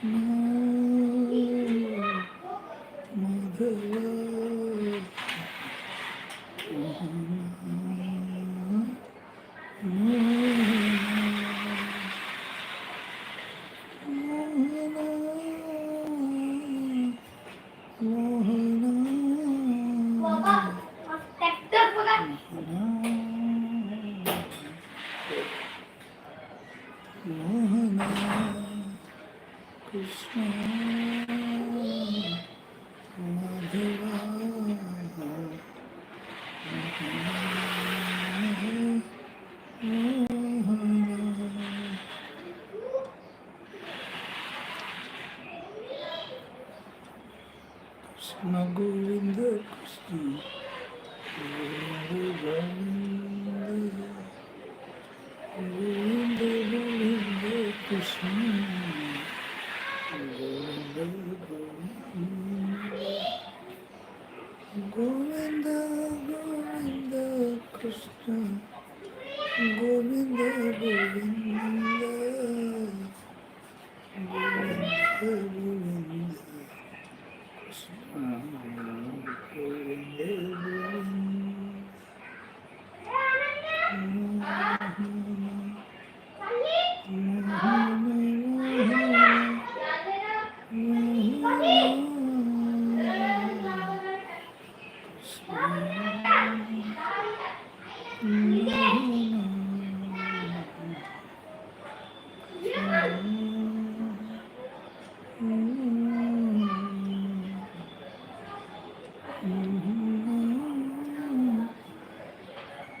Christmas. Krishna Govinda Krishna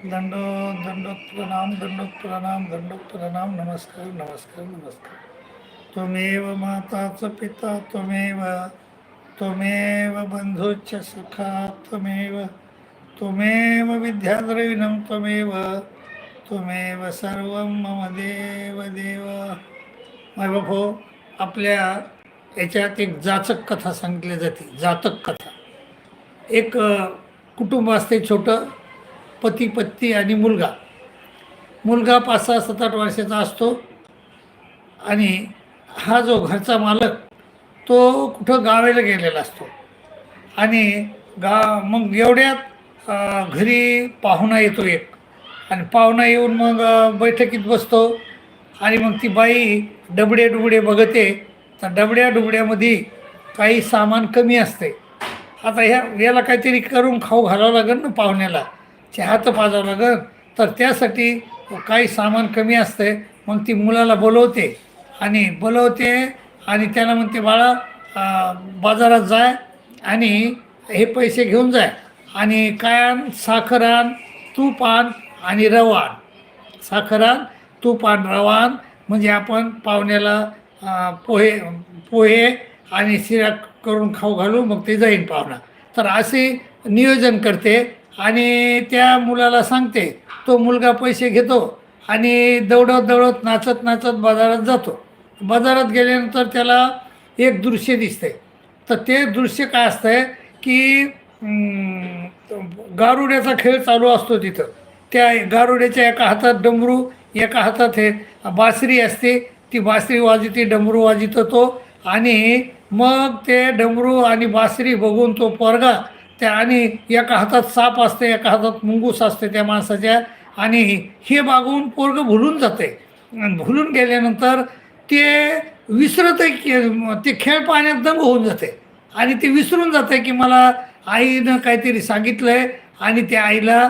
दंडोत दंडोत प्रणाम दंडोत प्रणाम दंडोत प्रणाम नमस्कार नमस्कार नमस्कार. त्वमेव माता च पिता त्वमेव त्वमेव बंधुच्च सखा त्वमेव त्वमेव विद्याद्रविणं त्वमेव त्वमेव सर्वं मम देव देव. बापो हो, आपल्या याच्यात एक जाचक कथा सांगितली जाते जातक कथा. एक कुटुंब असते छोटं पती पत्नी आणि मुलगा. मुलगा पाच सहा सात आठ वर्षाचा असतो आणि हा जो घरचा मालक तो कुठं गावाला गेलेला असतो. आणि गा मग एवढ्यात घरी पाहुणा येतो एक. आणि पाहुणा येऊन मग बैठकीत बसतो. आणि मग ती बाई डबडे डुबडे बघते. तर डबड्या डुबड्यामध्ये काही सामान कमी असते. आता ह्या याला काहीतरी करून खाऊ घालावं लागेल ना पाहुण्याला. चहा तर पाजावं लागेल. तर त्यासाठी काही सामान कमी असते. मग ती मुलाला बोलवते आणि बोलवते आणि त्याला म्हणते बाळा बाजारात जाय आणि हे पैसे घेऊन जाय. आणि काय आण? साखर आण तूप आण आणि रवा आण. साखर आण तूप आण रवा आण. म्हणजे आपण पाहुण्याला पोहे पोहे आणि शिरा करून खाऊ घालू मग ते जाईन पाहुणा. तर असे नियोजन करते. आणि त्या मुलाला सांगते तो मुलगा पैसे घेतो आणि दौडत दौडत नाचत नाचत बाजारात जातो. बाजारात गेल्यानंतर त्याला एक दृश्य दिसते तर ते दृश्य काय असतंय की गारुड्याचा खेळ चालू असतो तिथं. त्या गारुड्याच्या एका हातात डमरू एका हातात हे बासरी असते. ती बासरी वाजते डमरू वाजितो तो आणि मग ते डमरू आणि बासरी बघून तो पोरगा त्या आणि एका हातात साप असते एका हातात मुंगूस असते त्या माणसाच्या. आणि हे बागवून पोरगं भुलून जाते. भुलून गेल्यानंतर ते विसरत आहे की ते खेळ पाण्यात दंग होऊन जाते. आणि ते विसरून जाते की मला आईनं काहीतरी सांगितलं आहे आणि त्या आईला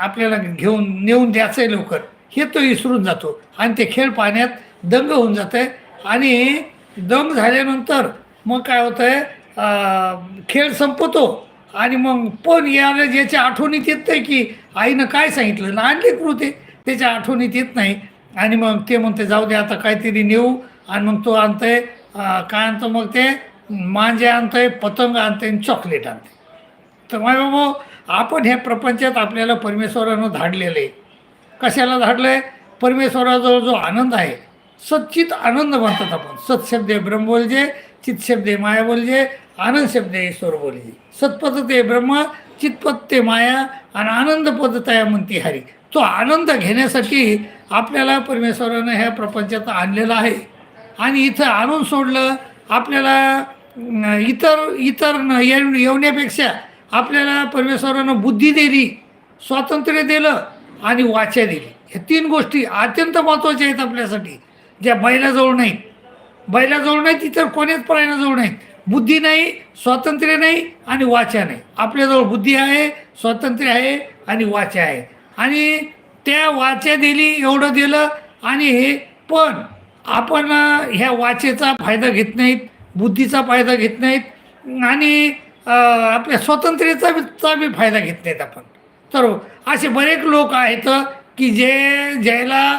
आपल्याला घेऊन नेऊन द्यायचं आहे लवकर. हे तो विसरून जातो. आणि ते खेळ पाण्यात दंग होऊन जाते. आणि दंग झाल्यानंतर मग काय होतं आहे खेळ संपतो. आणि मग पण याला ज्याच्या आठवणीत येत नाही की आईनं काय सांगितलं? ना लेकरू ते त्याच्या आठवणीत येत नाही. आणि मग ते म्हणते जाऊ दे आता काहीतरी नेऊ आणि मग तो आणतंय काय आणतो मग ते? मांजे आणतंय पतंग आणतंय आणि चॉकलेट आणते तर माय बाबा आपण हे प्रपंचात आपल्याला परमेश्वरानं धाडलेलं आहे. कशाला धाडलं आहे परमेश्वराजवळ जो आनंद आहे सच्चित आनंद म्हणतात आपण. सत ब्रह्मबोलजे आहे ब्रह्म आहे माया बोलजे आनंद शब्द ईश्वर बोलजे सत्पद ते ब्रह्म चितपद ते माया आणि आनंद पदतया म्हणते हरी. तो आनंद घेण्यासाठी आपल्याला परमेश्वरानं ह्या प्रपंचात आणलेला आहे. आणि इथं आणून सोडलं आपल्याला इतर इतर न- येवण्यापेक्षा आपल्याला परमेश्वरानं बुद्धी दिली स्वातंत्र्य दिलं आणि वाचा दिली. हे तीन गोष्टी अत्यंत महत्त्वाच्या आहेत आपल्यासाठी. ज्या बैलाजवळ नाहीत. बैलाजवळ नाहीत इतर कोण्याच प्राण्याजवळ नाहीत. बुद्धी नाही स्वातंत्र्य नाही आणि वाचा नाही. आपल्याजवळ बुद्धी आहे स्वातंत्र्य आहे आणि वाचा आहे. आणि त्या वाचा दिली एवढं दिलं आणि हे पण आपण ह्या वाचेचा फायदा घेत नाहीत बुद्धीचा फायदा घेत नाहीत आणि आपल्या स्वातंत्र्याचा बी चा बी फायदा घेत नाहीत आपण. तर असे बरेच लोक आहेत की जे ज्याला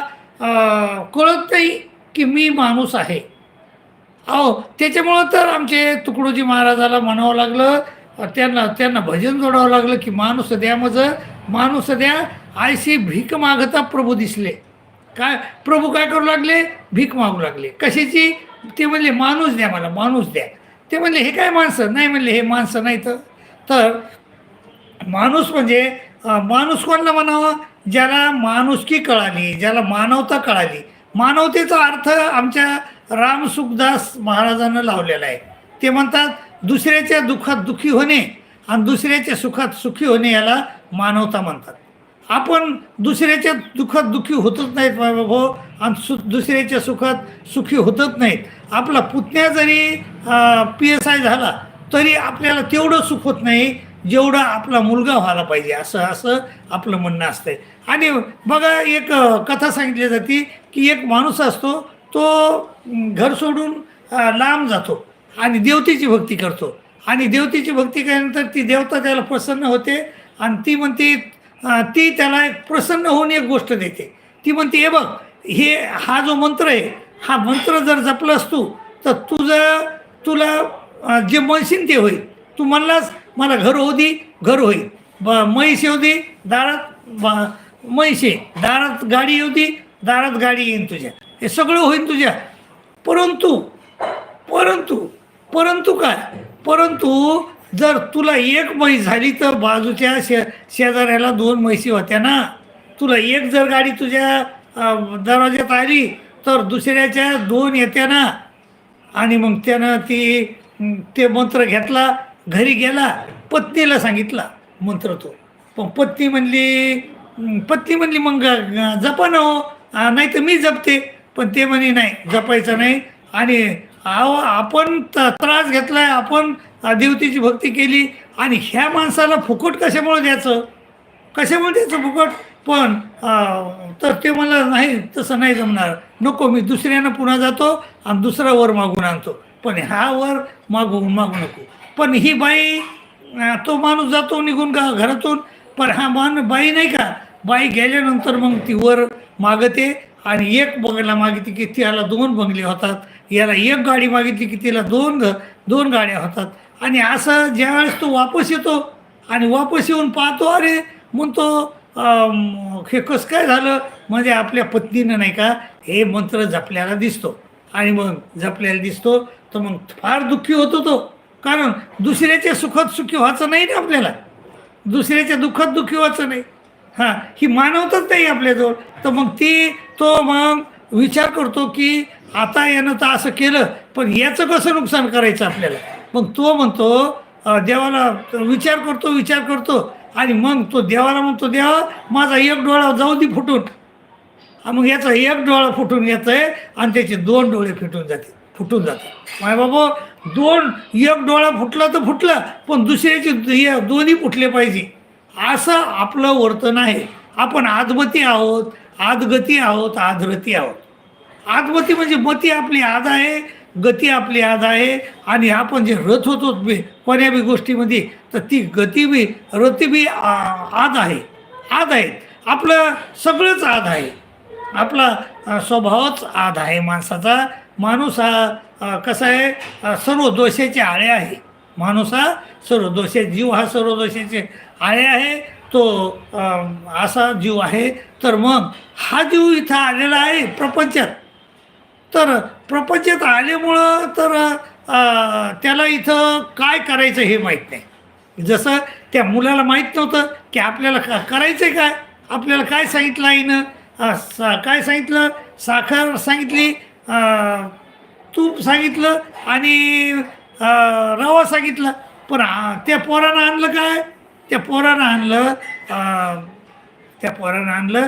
कळत नाही की मी माणूस आहे. अहो त्याच्यामुळं तर आमचे तुकडोजी महाराजाला म्हणावं लागलं त्यांना त्यांना भजन जोडावं लागलं की माणूस द्या माझं माणूस द्या आयसी भीक मागता प्रभू दिसले. काय प्रभू काय करू लागले? भीक मागू लागले. कशाची? ते म्हणले माणूस द्या मला माणूस द्या. ते म्हणले हे काय माणसं? नाही म्हणले हे माणसं नाही तर. तर माणूस म्हणजे माणूस कोणाला म्हणावं? ज्याला माणुसकी कळाली ज्याला मानवता कळाली. मानवतेचा अर्थ आमच्या रामसुखदास महाराजांना लावलेला आहे. ते म्हणतात दुसऱ्याच्या दुःखात दुःखी होणे आणि दुसऱ्याच्या सुखात सुखी होणे याला मानवता म्हणतात. आपण दुसऱ्याच्या दुःखात दुःखी होतच नाहीत भाऊ आणि सु दुसऱ्याच्या सुखात सुखी होतच नाहीत. आपला पुतण्या जरी पी एस आय झाला तरी आपल्याला तेवढं सुख होत नाही जेवढा आपला मुलगा व्हायला पाहिजे असं असं आपलं म्हणणं असतंय. आणि बघा एक कथा सांगितली जाते की एक माणूस असतो तो घर सोडून लांब जातो आणि देवतेची भक्ती करतो. आणि देवतेची भक्ती केल्यानंतर ती देवता त्याला प्रसन्न होते आणि ती म्हणते ती त्याला एक प्रसन्न होऊन एक गोष्ट देते. ती म्हणते हे बघ हे हा जो मंत्र आहे हा मंत्र जर जपलास तू तर तुझं तुला जे म्हणशील ते होईल. तू म्हणलास मला घर होऊ दे घर होईल. ब म्हैस येऊ दे दारात ब म्हैस आहे दारात गाडी येऊ दे दारात गाडी येईन तुझ्या. हे सगळं होईल तुझ्या. परंतु परंतु परंतु काय? परंतु जर तुला एक म्हैस झाली तर बाजूच्या शे शेजाऱ्याला दोन म्हैसी होत्या ना? तुला एक जर गाडी तुझ्या दरवाज्यात आली तर दुसऱ्याच्या दोन येत्या ना? आणि मग त्यानं ती ते मंत्र घेतला घरी गेला पत्नीला सांगितला मंत्र तो. पण पत्नी म्हणली पत्नी म्हणली मग जपा ना हो. नाही तर मी जपते. पण ते म्हणे नाही जपायचं नाही. आणि अहो आपण त- त्रास घेतलाय आपण देवतेची भक्ती केली आणि ह्या माणसाला फुकट कशामुळे द्यायचं? कशामुळे द्यायचं फुकट? पण तर ते मला नाही तसं नाही जमणार. नको मी दुसऱ्यानं पुन्हा जातो आणि दुसरा वर मागून आणतो. पण हा वर मागू मागू नको. पण ही बाई तो माणूस जातो निघून का घरातून. पण हा मान बाई नाही का? बाई गेल्यानंतर मग ती वर मागते. आणि एक बंगला मागितली की त्याला दोन बंगले होतात. याला एक गाडी मागितली की तिला दोन दोन गाड्या होतात. आणि असं ज्यावेळेस तो वापस येतो आणि वापस येऊन पाहतो अरे म्हणतो हे कसं काय झालं? म्हणजे आपल्या पत्नीनं नाही का हे मंत्र जपल्याला दिसतो. आणि मग जपल्याला दिसतो तर मग फार दुःखी होतो तो. कारण दुसऱ्याच्या सुखात सुखी व्हायचं नाही ना आपल्याला. दुसऱ्याच्या दुःखात दुःखी व्हायचं नाही. हां ही मानवताच नाही आपल्याजवळ. तर मग ती तो मग विचार करतो की आता यानं तर असं केलं पण याचं कसं नुकसान करायचं आपल्याला? मग तो म्हणतो देवाला विचार करतो विचार करतो. आणि मग तो देवाला म्हणतो देवा माझा एक डोळा जाऊ दे फुटून. मग याचा एक डोळा फुटून येत आहे आणि त्याचे दोन डोळे फिटून जाते फुटून जाते माय बाबा दोन एक डोळा फुटला तर फुटला पण दुसऱ्याचे दोन्ही फुटले पाहिजे. असं आपलं वर्तन आहे. आपण आदमती आहोत आदगती आहोत आदरती आहोत. आदमती म्हणजे मती आपली आद आहे गती आपली आद आहे आणि आपण जे रथ होतो बी कोण्या बी गोष्टीमध्ये तर ती गती बी रती बी आ- आद आहे. आद आहेत आपलं सगळंच आद आहे. आपला स्वभावच आद आहे माणसाचा. माणूस हा कसा आहे? सर्व दोषाचे आळे आहे. माणूस हा सर्वदोषे जीव हा सर्वदोषाचे आळे आहे तो असा जीव आहे. तर मग हा जीव इथं आलेला आहे प्रपंचात. तर प्रपंचात आल्यामुळं तर त्याला इथं काय करायचं हे माहीत नाही. जसं त्या मुलाला माहीत नव्हतं की आपल्याला का करायचं आहे काय? आपल्याला काय सांगितलं आईनं? सा काय सांगितलं? साखर सांगितली तूप सांगितलं आणि रवा सांगितलं पण त्या पोरानं आणलं काय? त्या पोरानं आणलं त्या पोरानं आणलं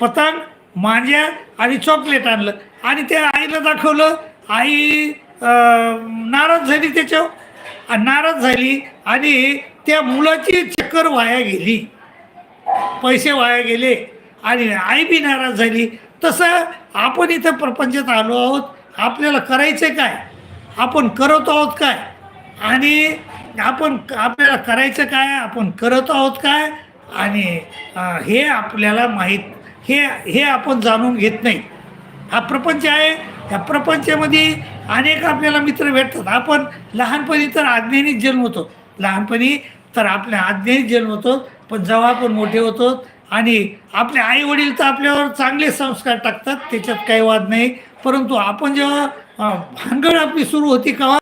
पतंग मांज्या आणि चॉकलेट आणलं. आणि त्या आईला दाखवलं आई नाराज झाली त्याच्यावर. नाराज झाली आणि त्या मुलाची चक्कर वाया गेली. पैसे वाया गेले आणि आई बी नाराज झाली. तसं आपण इथं प्रपंचात आलो आहोत. आपल्याला करायचं काय? आपण करत आहोत काय? आणि आपण आपल्याला करायचं काय? आपण करत आहोत काय? आणि हे आपल्याला माहीत हे हे आपण जाणून घेत नाही. हा प्रपंच आहे. त्या प्रपंचामध्ये अनेक आपल्याला मित्र भेटतात. आपण लहानपणी तर आज्ञेनेच जन्मतो लहानपणी तर आपल्या आज्ञेनेच जन्मतो पण जेव्हा आपण मोठे होतो आणि आपले आई वडील तर आपल्यावर चांगले संस्कार टाकतात त्याच्यात काही वाद नाही. परंतु आपण जेव्हा भानगड आपली सुरू होती का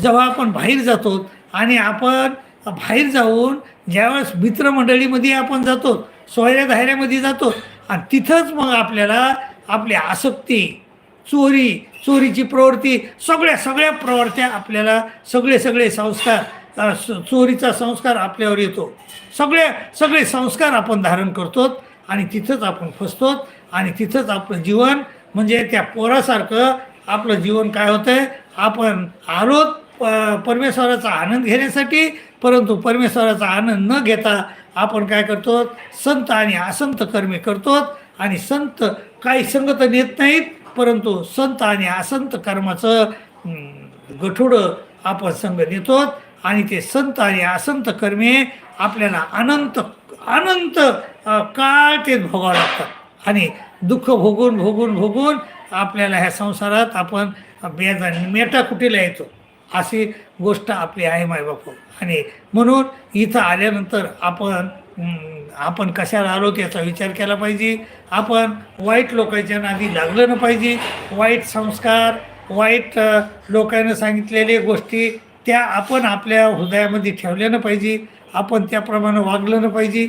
जेव्हा आपण बाहेर जातो आणि आपण बाहेर जाऊन ज्यावेळेस मित्रमंडळीमध्ये आपण जातो सोयऱ्या धायऱ्यामध्ये जातो आणि तिथंच मग आपल्याला आपली आसक्ती चोरी चोरीची प्रवृत्ती सगळ्या सगळ्या प्रवृत्त्या आपल्याला सगळे सगळे संस्कार स- चोरीचा संस्कार आपल्यावर येतो. सगळे सगळे संस्कार आपण धारण करतो आणि तिथंच आपण फसतो आणि तिथंच आपलं जीवन म्हणजे त्या पोरासारखं आपलं जीवन काय होतंय? आपण आलोत प- परमेश्वराचा आनंद घेण्यासाठी परंतु परमेश्वराचा आनंद न घेता आपण काय करतो संत आणि असंत कर्मे करतो आणि संत काही संगत नेत नाहीत परंतु संत आणि असंत कर्माचं गठुडं आपण संघ नेतो आणि ते संत आणि असंत कर्मे आपल्याला अनंत अनंत काळ ते भोगावं लागतात. आणि दुःख भोगून भोगून भोगून आपल्याला ह्या संसारात आपण बेजा मेटा कुठेला येतो? अशी गोष्ट आपली आहे मायबापू आणि म्हणून इथं आल्यानंतर आपण आपण कशाला आलो त्याचा विचार केला पाहिजे. आपण वाईट लोकांच्या नादी लागलं न पाहिजे. वाईट संस्कार वाईट लोकांना सांगितलेल्या गोष्टी त्या आपण आपल्या हृदयामध्ये ठेवल्या ना पाहिजे. आपण त्याप्रमाणे वागलं न पाहिजे.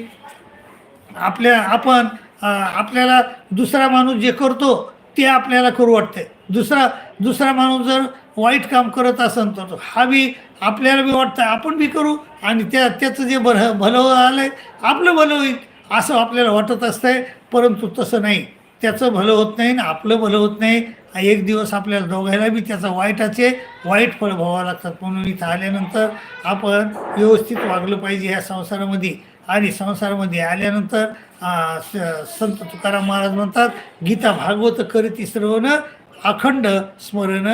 आपल्या आपण आपल्याला दुसरा माणूस जे करतो ते आपल्याला करू वाटते दुसरा दुसरा माणूस जर वाईट काम करत असेल तर हा बी आपल्याला बी वाटतं आपण बी करू आणि त्या त्याचं जे बरं भलं आलं आहे आपलं भलं होईल असं आपल्याला वाटत असतंय. परंतु तसं नाही. त्याचं भलं होत नाही ना आपलं भलं होत नाही. एक दिवस आपल्याला दोघायला बी त्याचा वाईटाचे वाईट फळ व्हावं लागतात. म्हणून इथं आल्यानंतर आपण व्यवस्थित वागलं पाहिजे ह्या संसारामध्ये. आणि संसारामध्ये आल्यानंतर स- संत तुकाराम महाराज म्हणतात गीता भागवत करीती श्रवण अखंड स्मरण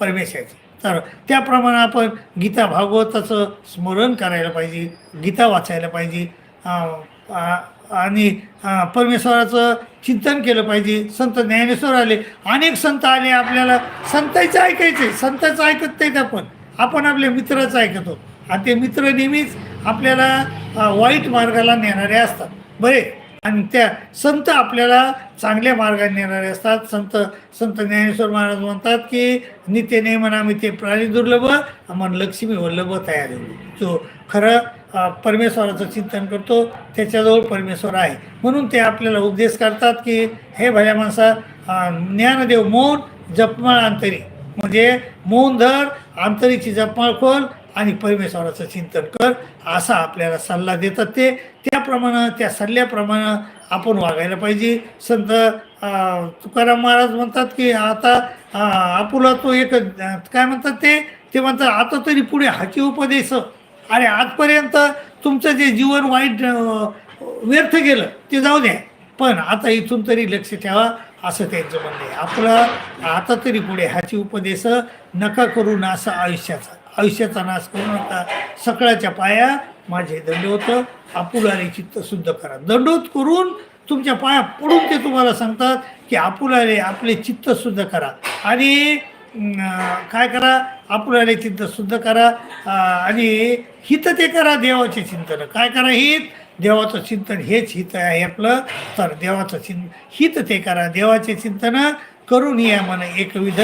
परमेशाचे तर त्याप्रमाणे आपण गीता भागवताचं स्मरण करायला पाहिजे गीता वाचायला पाहिजे आणि परमेश्वराचं चिंतन केलं पाहिजे. संत ज्ञानेश्वर आले अनेक संत आले आपल्याला संतांचं ऐकायचे संतांचं ऐकत नाहीत आपण. आपण आपल्या मित्राचं ऐकतो. आणि ते मित्र नेहमीच आपल्याला वाईट मार्गाला नेणारे असतात. बरे? आणि त्या संत आपल्याला चांगल्या मार्गाने नेणारे असतात. संत संत ज्ञानेश्वर महाराज म्हणतात की नित्य नेमना मी ते प्राणी दुर्लभ मन लक्ष्मी वल्लभ तयार होईल. जो खरं परमेश्वराचं चिंतन करतो त्याच्याजवळ परमेश्वर आहे. म्हणून ते आपल्याला उपदेश करतात की हे भल्या माणसा ज्ञानदेव मौन जपमाळ अंतरी. म्हणजे मौन धर अंतरीची जपमाळ खोल आणि परमेश्वराचं चिंतन कर असा आपल्याला सल्ला देतात ते. त्याप्रमाणे त्या सल्ल्याप्रमाणे आपण वागायला पाहिजे. संत तुकाराम महाराज म्हणतात की आता आपुला तो एक काय म्हणतात ते? ते म्हणतात आता तरी पुढे हाची उपदेश. आणि आजपर्यंत तुमचं जे जीवन वाईट व्यर्थ गेलं ते जाऊ द्या. पण आता इथून तरी लक्ष ठेवा. असं त्यांचं म्हणणं आहे. आपलं आता तरी पुढे ह्याची उपदेश नका करू असं आयुष्याचा. आयुष्याचा नाश करू नका. सकाळच्या पाया माझे दंड होतं चित्त शुद्ध करा. दंडोत करून तुमच्या पाया पडून ते तुम्हाला सांगतात की आपुलाने आपले चित्त शुद्ध करा. आणि काय करा? आपुलाने चित्त शुद्ध करा. आणि हित ते करा देवाचे चिंतन. काय करा हित? देवाचं चिंतन हेच हित आहे आपलं. तर देवाचं चिं हित ते करा. देवाचे चिंतन करून या म्हणे एकविध.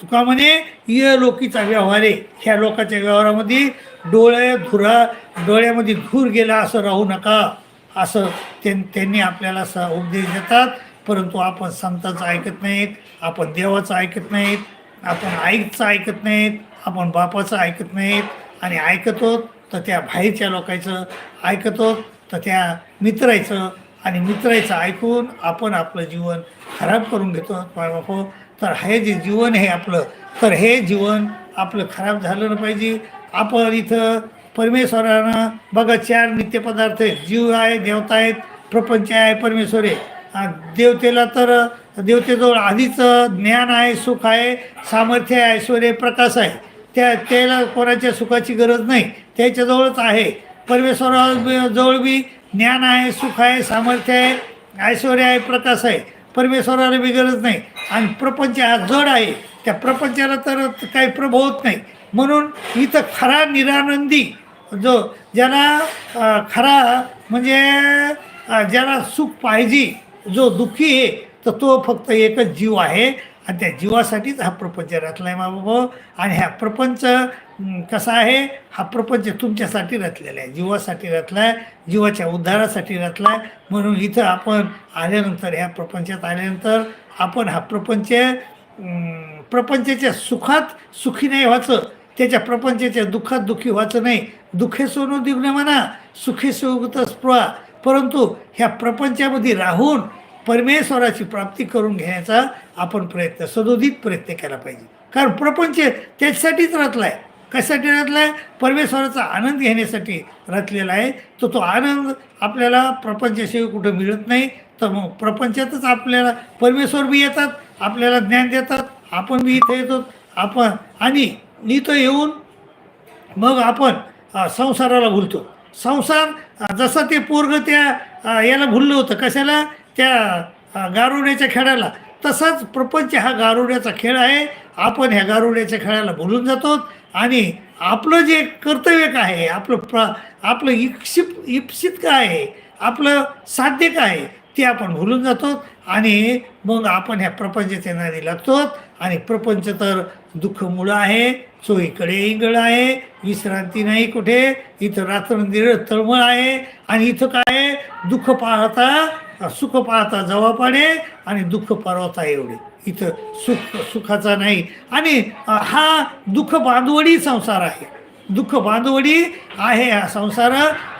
तुका म्हणे य लोकीचा व्यवहार आहे. ह्या लोकांच्या व्यवहारामध्ये डोळे धुरा डोळ्यामध्ये धूर गेला असं राहू नका. असं त्यां त्यांनी आपल्याला स उपदेश देतात. परंतु आपण संतांचं ऐकत नाहीत. आपण देवाचं ऐकत नाहीत. आपण आईचं ऐकत नाहीत. आपण बापाचं ऐकत नाहीत. आणि ऐकतो तर त्या बाहेरच्या लोकांचं ऐकतो तर त्या मित्राचं आणि मित्राचं ऐकून आपण आपलं जीवन खराब करून घेतो. बापो तर हे जे जीवन आहे आपलं तर हे जीवन आपलं खराब झालं ना पाहिजे. आपण इथं परमेश्वरानं बघा चार नित्यपदार्थ आहेत. जीव आहे देवता आहेत प्रपंच आहे परमेश्वर आहे. देवतेला तर देवतेजवळ आधीच ज्ञान आहे सुख आहे सामर्थ्य आहे ऐश्वर आहे प्रकाश आहे. त्या त्याला कोणाच्या सुखाची गरज नाही. त्याच्याजवळच आहे. परमेश्वराजवळ बी ज्ञान आहे सुख आहे सामर्थ्य आहे ऐश्वर आहे प्रकाश आहे. परमेश्वराला बी गरज नाही. आणि प्रपंच हा जड आहे. त्या प्रपंचाला तर काही प्रभाव होत नाही. म्हणून इथं खरा निरानंदी जो ज्याला खरा म्हणजे ज्याला सुख पाहिजे जो दुःखी आहे तर तो फक्त एकच जीव आहे. आणि त्या जीवासाठीच हा प्रपंच रचला आहे बाबा. आणि हा प्रपंच कसा आहे? हा प्रपंच तुमच्यासाठी रचलेला आहे जीवासाठी रचला आहे जीवाच्या उद्धारासाठी रचला आहे म्हणून इथं आपण आल्यानंतर ह्या प्रपंचात आल्यानंतर आपण हा प्रपंच प्रपंचाच्या सुखात सुखी नाही व्हायचं. त्याच्या प्रपंचाच्या दुःखात दुःखी व्हायचं नाही. दुःखे सोनू दिग्न म्हणा सुखी सुगत स्पृहा. परंतु ह्या प्रपंचामध्ये राहून परमेश्वराची प्राप्ती करून घेण्याचा आपण प्रयत्न सदोदित प्रयत्न केला पाहिजे. कारण प्रपंच त्याच्यासाठीच रचला आहे. कशासाठी रचला आहे? परमेश्वराचा आनंद घेण्यासाठी रचलेला आहे. तर तो आनंद आपल्याला प्रपंचाशिवाय कुठं मिळत नाही. तर मग प्रपंचातच आपल्याला परमेश्वर बी येतात आपल्याला ज्ञान देतात आपण बी इथं येतो. आपण आणि इथं येऊन मग आपण संसाराला भुलतो. संसार जसं ते पोरग त्या याला भुललं होतं. कशाला? त्या गारुड्याच्या खेळाला तसाच प्रपंच हा गारुड्याचा खेळ आहे आपण ह्या गारुड्याच्या खेळाला भुलून जातो आणि आपलं जे कर्तव्य काय आहे आपलं प्र आपलं इप्सित इप्सित काय आहे आपलं साध्य काय आहे ते आपण भुलून जातो आणि मग आपण ह्या प्रपंचाच्या नादी लागतो आणि प्रपंच तर दुःख मुळं आहे चोईकडे इंगळ आहे विश्रांती नाही कुठे इथं रात्रंदिर तळमळ आहे आणि इथं काय आहे? दुःख पाहता सुख पाहता जवापाने आणि दुःख परवता एवढे. इथं सुख सुखाचा नाही. आणि हा दुःख बांधवडी संसार आहे. दुःख बांधवडी आहे हा संसार.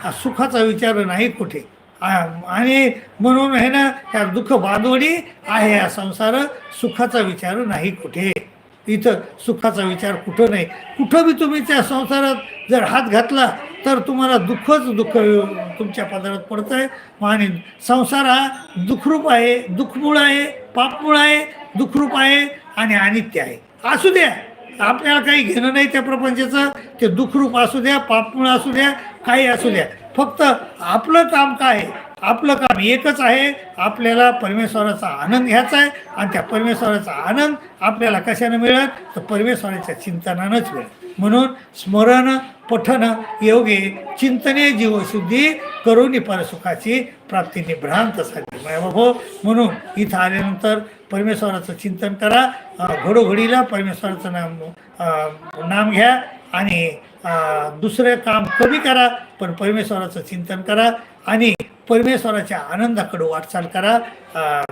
हा सुखाचा विचार नाही कुठे. आणि म्हणून आहे ना ह्या दुःख बांधवडी आहे हा संसार. सुखाचा विचार नाही कुठे. इथं सुखाचा विचार कुठं नाही. कुठं बी तुम्ही त्या संसारात जर हात घातला तर तुम्हाला दुःखच दुःख तुमच्या पदरात पडतं आहे आणि संसार हा दुःखरूप आहे दुःखमूळ आहे पापमूळ आहे दुःखरूप आहे आणि अनित्य आहे. असू द्या. आपल्याला काही घेणं नाही त्या प्रपंचाचं. ते दुःखरूप असू द्या पापमूळ असू द्या काही असू द्या. फक्त आपलं काम काय आहे? आपलं काम एकच आहे. आपल्याला परमेश्वराचा आनंद घ्यायचा आहे. आणि त्या परमेश्वराचा आनंद आपल्याला कशानं मिळत तर परमेश्वराच्या चिंतनानंच मिळत म्हणून स्मरण पठन योगे चिंतने जीवशुद्धी करुणी परसुखाची प्राप्ती निभ्रांत झाली हो. म्हणून इथं आल्यानंतर परमेश्वराचं चिंतन करा. घडोघडीला परमेश्वराचं नाम नाम घ्या आणि दुसरं काम कमी करा पण परमेश्वराचं चिंतन करा आणि परमेश्वराच्या आनंदाकडे वाटचाल करा.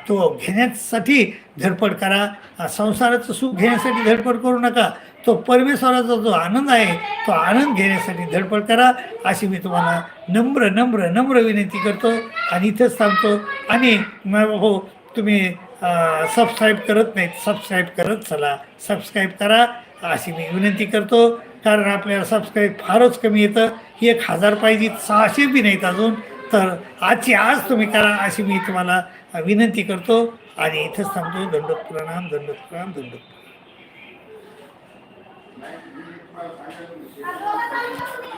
तो घेण्यासाठी धडपड करा. संसाराचं सुख घेण्यासाठी धडपड करू नका. तो परमेश्वराचा जो आनंद आहे तो आनंद घेण्यासाठी धडपड करा अशी मी तुम्हाला नम्र नम्र नम्र विनंती करतो आणि इथंच थांबतो. आणि हो तुम्ही सबस्क्राईब करत नाहीत सबस्क्राईब करत चला. सबस्क्राईब करा अशी मी विनंती करतो. कारण आपल्याला सबस्क्राईब फारच कमी येतं. एक हजार पाहिजे सहाशे बी नाहीत अजून. तर आजची आज तुम्ही करा अशी मी तुम्हाला विनंती करतो. आणि इथंच थांबतो. दंडोत प्रणाम दंडोत प्रणाम दंडोत Aku akan.